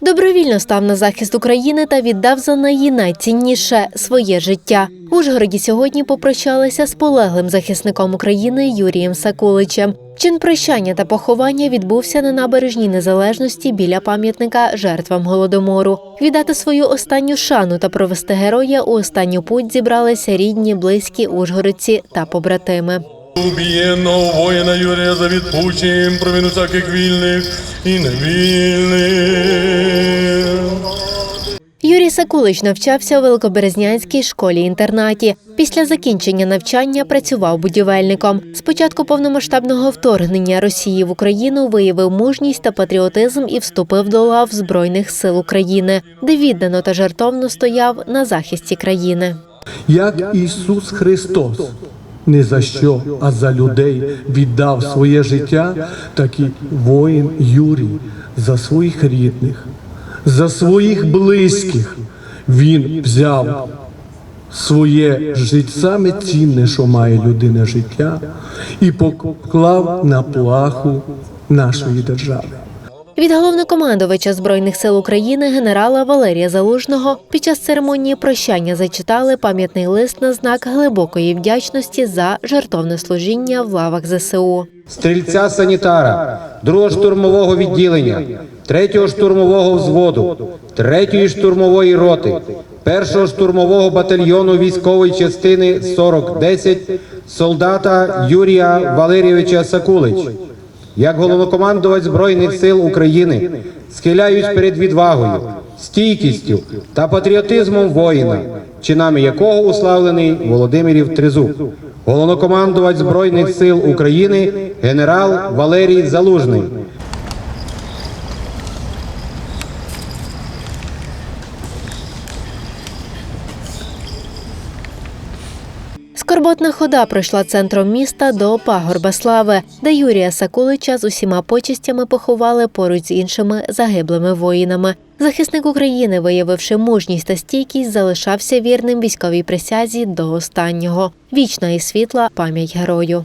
Добровільно став на захист України та віддав за неї найцінніше своє життя. В Ужгороді сьогодні попрощалися з полеглим захисником України Юрієм Сакуличем. Чин прощання та поховання відбувся на набережній незалежності біля пам'ятника жертвам голодомору. Віддати свою останню шану та провести героя у останню путь зібралися рідні, близькі, ужгородці та побратими. Убієнного воїна Юрія за відпущенням провину всяких вільних і невільних. Юрій Сакулич навчався у Великоберезнянській школі-інтернаті. Після закінчення навчання працював будівельником. З початку повномасштабного вторгнення Росії в Україну виявив мужність та патріотизм і вступив до лав Збройних сил України, де віддано та жертовно стояв на захисті країни. як Ісус Христос не за що, а за людей віддав своє життя, так і воїн Юрій за своїх рідних, за своїх близьких. Він взяв своє життя, саме цінне, що має людина життя, і поклав на плаху нашої держави. Від головнокомандувача збройних сил України генерала Валерія Залужного під час церемонії прощання зачитали пам'ятний лист на знак глибокої вдячності за жертовне служіння в лавах ЗСУ. стрільця санітара, другого штурмового відділення, третього штурмового взводу, третьої штурмової роти, першого штурмового батальйону військової частини 4010 солдата Юрія Валерійовича Сакулич. Як головнокомандувач Збройних сил України схиляюсь перед відвагою, стійкістю та патріотизмом воїна, чинами якого уславлений Володимирів Тризуб, головнокомандувач Збройних сил України генерал Валерій Залужний. Скорботна хода пройшла центром міста до пагорба слави, де Юрія Сакулича з усіма почестями поховали поруч з іншими загиблими воїнами. Захисник України, виявивши мужність та стійкість, залишався вірним військовій присязі до останнього. Вічна і світла пам'ять герою.